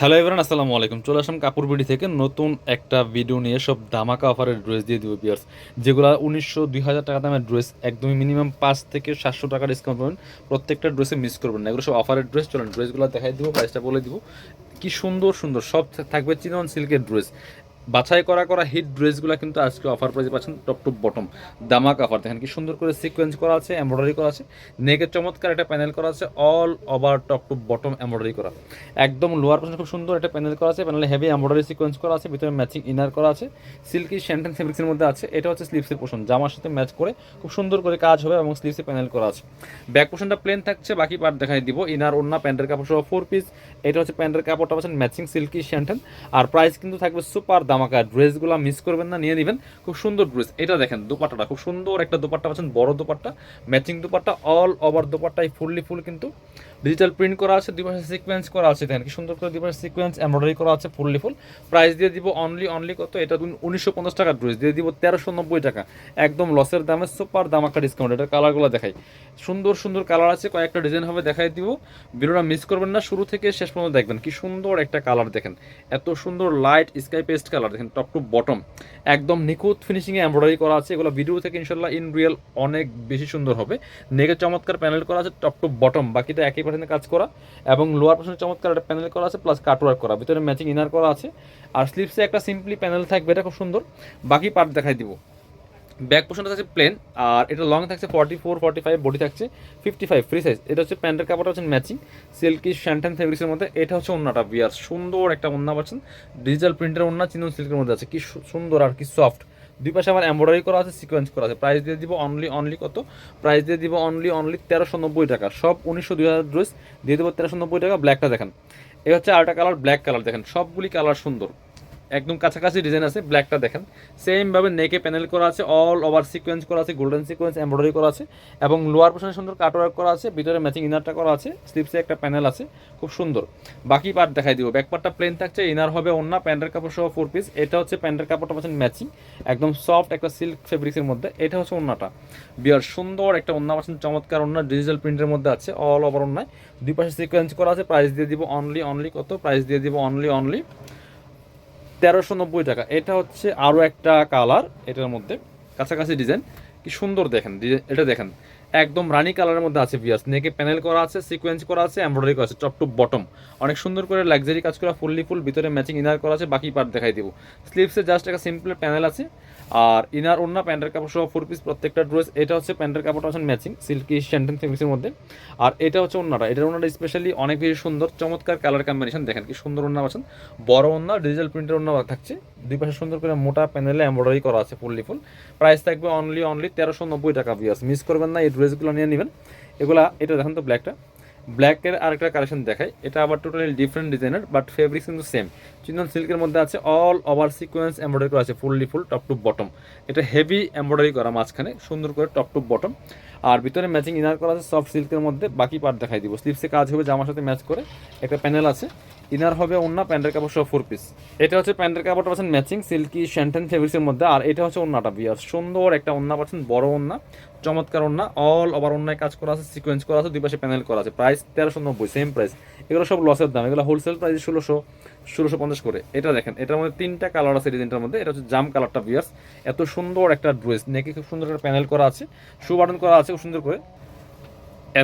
Hello everyone আসসালামু আলাইকুম। চলে আসলাম কাপড় বিডি থেকে নতুন একটা ভিডিও নিয়ে। সব ধামাকা অফারের ড্রেস দিয়ে দিব বিয়ার্স যেগুলো উনিশশো দুই হাজার টাকা দামের ড্রেস একদমই মিনিমাম পাঁচ থেকে সাতশো টাকা ডিসকাউন্ট পাবেন। প্রত্যেকটা ড্রেসে মিস করবেন না। এগুলো সব অফারের ড্রেস চলেন ড্রেসগুলো দেখাই দিব প্রাইসটা বলে দিব। কি সুন্দর সুন্দর, সব থাকবে চিনন সিল্কের ড্রেস বাছাই করা করা হিট ড্রেসগুলো কিন্তু আজকে অফার প্রাইসে পাচ্ছেন টপ টু বটম দামাক অফার দেখেন কি সুন্দর করে সিকোয়েন্স করা আছে এমব্রয়ডারি করা আছে। নেকের চমৎকার একটা প্যানেল করা আছে all over top to bottom embroidery করা। একদম লোয়ার পোর্শন খুব সুন্দর একটা প্যানেল করা আছে প্যানেলে হেভি এমব্রয়ডারি সিকোয়েন্স করা আছে, ভিতরে ম্যাচিং ইনার করা আছে। সিল্কি শ্যান্টেন ফেব্রিক্সের মধ্যে আছে, এটা হচ্ছে স্লিভসের পোর্শন জামার সাথে ম্যাচ করে খুব সুন্দর করে কাজ হবে এবং স্লিভসে প্যানেল করা আছে। ব্যাক পোর্শনটা প্লেন থাকছে, বাকি পার্ট দেখাই দিব। ইনার ওন্না প্যান্টের কাপড় সহ ফোর পিস এটা হচ্ছে প্যান্টের কাপড়টা পাচ্ছেন ম্যাচিং সিল্কি শ্যান্টেন আর প্রাইস কিন্তু থাকবে সুপার দামাকা ড্রেসগুলো মিস করবেন না, নিয়ে নেবেন। খুব সুন্দর ড্রেস এটা দেখেন, দোপাট্টাটা। খুব সুন্দর একটা দোপাট্টা পাচ্ছেন, বড় dupatta matching dupatta all over দোপাট্টাই fully full কিন্তু ডিজিটাল প্রিন্ট করা আছে দুই পাশে সিকোয়েন্স করা আছে। দেখেন, কি সুন্দর করে দুই পাশে সিকোয়েন্স এমব্রয়ডারি করা আছে ফুললি ফুল প্রাইস দিয়ে দিব অনলি অনলি কত? এটা উনিশশো পঞ্চাশ টাকার ড্রেস দিয়ে দিব তেরোশো নব্বই টাকা। একদম লসের দামে সুপার দামাকা ডিসকাউন্ট এটার কালারগুলো দেখাই। সুন্দর সুন্দর কালার আছে, কয়েকটা ডিজাইন হবে, দেখাই দিব। ভিডিওটা মিস করবেন না, শুরু থেকে শেষ পর্যন্ত দেখবেন। কি সুন্দর একটা কালার দেখেন। এত সুন্দর লাইট স্কাই পেস্ট কালার দেখেন টপ টু বটম একদম নিখুঁত ফিনিশিংয়ে এমব্রয়ডারি করা আছে। এগুলো ভিডিও থেকে ইনশাল্লাহ ইন রিয়েল অনেক বেশি সুন্দর হবে। নেকের চমৎকার প্যানেল করা আছে টপ টু বটম বাকিটা একই পার্সেন্টে কাজ করা। এবং লোয়ার পার্সেন্টে চমৎকার একটা প্যানেল করা আছে প্লাস কাটওয়ার্ক করা। ভিতরে ম্যাচিং ইনার করা আছে। আর স্লিপসে একটা সিম্পলি প্যানেল থাকবে, এটা খুব সুন্দর। বাকি পার্ট দেখাই দিব। ব্যাক পোর্শনটা থাকছে প্লেন আর এটা লং থাকছে forty four forty five body থাকছে ফিফটি ফাইভ ফ্রি সাইজ এটা হচ্ছে প্যান্টের কাপড়টা হচ্ছে ম্যাচিং সিল্কি শ্যান্টেন ফেব্রিক্সের মধ্যে। এটা হচ্ছে ওন্নাটা, বিয়ার, সুন্দর একটা ওন্না পাচ্ছেন। ডিজিটাল প্রিন্টের ওন্না, চিনন সিল্কের মধ্যে আছে। কি সুন্দর আর কি সফট দুই পাশে আমার এমব্রয়ডারি করা আছে সিকোয়েন্স করা আছে। প্রাইস দিয়ে দিব অনলি অনলি কত? প্রাইস দিয়ে দিব অনলি অনলি তেরোশো নব্বই টাকা। সব উনিশশো দুই হাজার ড্রেস দিয়ে দেবো তেরোশো নব্বই টাকা ব্ল্যাকটা দেখেন। এ হচ্ছে আরেকটা কালার ব্ল্যাক কালার দেখেন। সবগুলি কালার সুন্দর। একদম কাছাকাছি ডিজাইন আছে ব্ল্যাকটা দেখেন। সেম ভাবে নেকে প্যানেল করা আছে অল ওভার সিকোয়েন্স করা আছে গোল্ডেন সিকোয়েন্স এমব্রয়ডারি করা আছে, এবং লোয়ার পোর্শনে সুন্দর কাটওয়ার্ক করা আছে, ভিতরে ম্যাচিং ইনারটা করা আছে স্লিপসে একটা প্যানেল আছে, খুব সুন্দর। বাকি পার্ট দেখাই দিব। ব্যাক পার্টটা প্লেন থাকছে ইনার হবে অন্য প্যান্টের কাপড় সহ ফোর পিস এটা হচ্ছে প্যান্টের কাপড়টা পাচ্ছেন ম্যাচিং একদম সফট একটা সিল্ক ফেব্রিক্সের মধ্যে। এটা হচ্ছে অন্যটা বিয়ার সুন্দর একটা অন্য পাচ্ছেন, চমৎকার অন্য ডিজিটাল প্রিন্টের মধ্যে আছে অল ওভার অন্যায় দুই পাশে সিকোয়েন্স করা আছে প্রাইস দিয়ে দিব অনলি অনলি কত? প্রাইস দিয়ে দিব অনলি অনলি তেরোশো নব্বই টাকা। এটা হচ্ছে আরও একটা কালার এটার মধ্যে। কাছাকাছি ডিজাইন কি সুন্দর দেখেন। এটা দেখেন। একদম রানি কালারের মধ্যে আছে বিয়াস নেকে প্যানেল করা আছে সিকোয়েন্স করা আছে এমব্রয়ডারি করা আছে টপ টু বটম অনেক সুন্দর করে লাক্সারি কাজ করা ফুললি ফুল ভিতরে ম্যাচিং ইনার করা আছে, বাকি পার্ট দেখাই দিব। স্লিভসে জাস্ট একটা সিম্পল প্যানেল আছে, আর ইনার ওন্না প্যান্টের কাপড় সহ ফোর পিস প্রত্যেকটা ড্রেস এটা হচ্ছে প্যান্টের কাপড়টা হচ্ছে ম্যাচিং সিল্কি শ্যান্টেন ফেব্রিক্সের মধ্যে। আর এটা হচ্ছে অন্যটা এটার অন্যটা স্পেশালি অনেক বেশি সুন্দর, চমৎকার কালার কম্বিনেশন দেখেন কি সুন্দর অন্য আছেন বড় অন্য ডিজিটাল প্রিন্টের ওন্না থাকছে। দুই পাশে সুন্দর করে মোটা প্যানেলে এমব্রয়ডারি করা আছে ফুললি ফুল প্রাইস থাকবে অনলি অনলি তেরোশো নব্বই টাকা বিয়াস মিস করবেন না, এই ড্রেসগুলো নিয়ে নেবেন। এগুলা, এটা দেখেন তো ব্ল্যাকটা ব্ল্যাকের আরেকটা কালেকশন দেখায় এটা আবার টোটালি ডিফারেন্ট ডিজাইনের বাট ফেব্রিক্স কিন্তু সেম চিন্দন সিল্কের মধ্যে আছে অল ওভার সিকোয়েন্স এমব্রয়ডারি করা আছে fully full top to bottom এটা হেভি এমব্রয়ডারি করা মাঝখানে, সুন্দর করে টপ টু বটম আর ভিতরে ম্যাচিং ইনার করা আছে সফট সিল্কের মধ্যে বাকি পার্ট দেখাই দিব। স্লিপসে কাজ হবে, জামার সাথে ম্যাচ করে একটা প্যানেল আছে। ইনার হবে অন্য প্যান্টের কাপড় সব ফোর পিস এটা হচ্ছে প্যান্টের কাপড়টা পাচ্ছেন ম্যাচিং সিল্কি শ্যান্টেন ফেব্রিক্সের মধ্যে। আর এটা হচ্ছে অন্যটা বিয়ার সুন্দর একটা অন্য পাচ্ছেন, বড় অন্য চমৎকার অন্য অল ওভার অন্যায় কাজ করা আছে সিকোয়েন্স করা আছে, দুই পাশে প্যানেল করা আছে। প্রাইস তেরোশো নব্বই সেম প্রাইস এগুলো সব লসের দাম। এগুলো হোলসেল প্রাইস ষোলোশো ষোলোশো পঞ্চাশ করে। এটা দেখেন, এটার মধ্যে তিনটা কালার আছে ডিজাইনটার মধ্যে। এটা হচ্ছে জাম কালারটা বিয়ার্স এত সুন্দর একটা ড্রেস নেকে খুব সুন্দর একটা প্যানেল করা আছে। শু বাটন করা আছে খুব সুন্দর করে?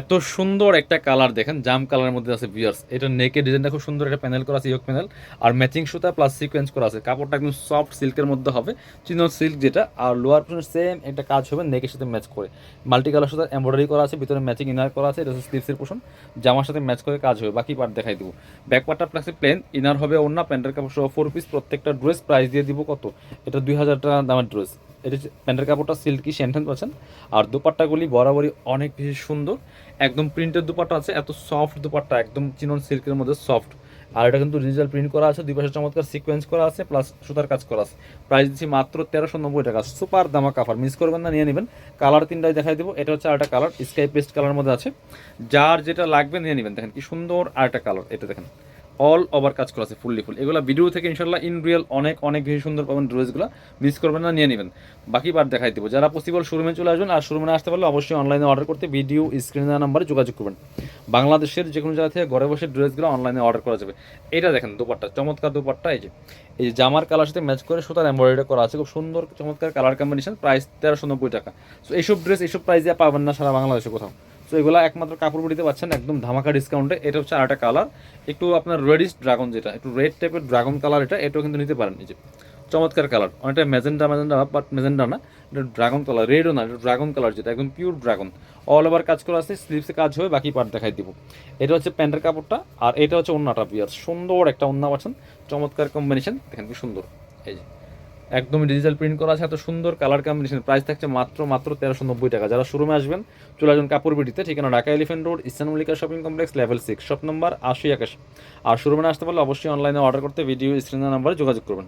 এত সুন্দর একটা কালার দেখেন জাম কালারের মধ্যে আছে বিয়ার্স এটা নেকের ডিজাইনটা খুব সুন্দর একটা প্যানেল করা আছে ইয়ক প্যানেল আর ম্যাচিং সুতা প্লাস সিকোয়েন্স করা আছে। কাপড়টা একদম সফট সিল্কের মধ্যে হবে। চিনো সিল্ক যেটা, আর লোয়ার পোর্শন সেম একটা কাজ হবে নেকের সাথে ম্যাচ করে। মাল্টি কালার সুতা এমব্রয়ডারি করা আছে, ভিতরে ম্যাচিং ইনার করা আছে, এটা স্লিভসের পোর্শন জামার সাথে ম্যাচ করে কাজ হবে, বাকি পার্ট দেখাই দিব। ব্যাক পার্টটা প্লাস প্লেন ইনার হবে অন্য প্যান্টের কাপড় সহ ফোর পিস প্রত্যেকটা ড্রেস প্রাইস দিয়ে দিব কত? এটা দুই হাজার টাকা দামের ড্রেস এটা প্যান্টের কাপড়টা সিল্কি শ্যান্টেন পাচ্ছেন আর দুপাট্টাগুলি বরাবরই অনেক বেশি সুন্দর। একদম প্রিন্টের দুপাট্টা আছে, এত সফট দুপাট্টা, একদম চিনন সিল্কের মধ্যে সফট আর এটা কিন্তু ডিজিটাল প্রিন্ট করা আছে, দুই পাশে চমৎকার সিকোয়েন্স করা আছে প্লাস সুতার কাজ করা আছে। প্রাইস দিচ্ছি মাত্র তেরোশো নব্বই টাকা। সুপার দামা কাফার মিস করবেন না, নিয়ে নেবেন। কালার তিনটাই দেখাই দেবো। এটা হচ্ছে আরেকটা কালার স্কাই পেস্ট কালার মধ্যে আছে। যার যেটা লাগবে, নিয়ে নেবেন। দেখেন কি সুন্দর আরেকটা কালার এটা দেখেন। অল ওভার কাজ করা আছে ফুললি ফুল এগুলো ভিডিও থেকে ইনশাল্লাহ ইন রিয়েল অনেক অনেক বেশি সুন্দর পাবেন ড্রেসগুলো মিস করবেন না, নিয়ে নেবেন। বাকি বার দেখাই দেবো। যারা পসিবল শোরুমে চলে আসবেন, আর শোরুমে আসতে পারলে অবশ্যই অনলাইনে অর্ডার করতে ভিডিও স্ক্রিনে দেওয়া নাম্বারে যোগাযোগ করবেন। বাংলাদেশের যে কোনো জায়গা থেকে ঘরে বসে ড্রেসগুলো অনলাইনে অর্ডার করা যাবে। এটা দেখেন দুপাট্টা, চমৎকার দুপাট্টা এই যে। এই যে জামার কালার সাথে ম্যাচ করে সুতার এমব্রয়ডারি করা আছে, খুব সুন্দর, চমৎকার কালার কম্বিনেশন প্রাইস তেরোশো নব্বই টাকা। সো এইসব ড্রেস এইসব প্রাইসে পাবেন না সারা বাংলাদেশে কোথাও। সো এগুলো একমাত্র কাপড় বুড়িতে পাচ্ছেন একদম ধামাকা ডিসকাউন্টে এটা হচ্ছে আরেকটা কালার একটু আপনার রেডিশ ড্রাগন যেটা, একটু রেড টাইপের ড্রাগন কালার এটা, এটাও কিন্তু নিতে পারেন। যে, চমৎকার কালার অনেকটা মেজেন্ডা মেজেন্ডা বাট ম্যাজেন্ডা না। এটা ড্রাগন কালার রেডও না, এটা ড্রাগন কালার যেটা, একদম পিওর ড্রাগন অল ওভার কাজ করা আছে স্লিপসে কাজ হয়ে বাকি পার্ট দেখাই দিব। এটা হচ্ছে প্যান্টের কাপড়টা, আর এটা হচ্ছে অন্যটা পিয়ার সুন্দর একটা অন্য পাচ্ছেন। চমৎকার কম্বিনেশন দেখেন সুন্দর। এই যে একদমই ডিজিটাল প্রিন্ট করা আছে, এত সুন্দর কালার কম্বিনেশন প্রাইস থাকছে মাত্র মাত্র তেরোশো নব্বই টাকা। যারা শোরুমে আসবেন, চলে আসবেন কাপড় বিটিতে ঠিকানা Dhaka Elephant Road Islam Mallika shopping complex level six shop নম্বর আশি একাশ। আর শোরুমে আসতে পারলে অবশ্যই অনলাইনে অর্ডার করতে ভিডিও স্ক্রিনের নাম্বারে যোগাযোগ করবেন।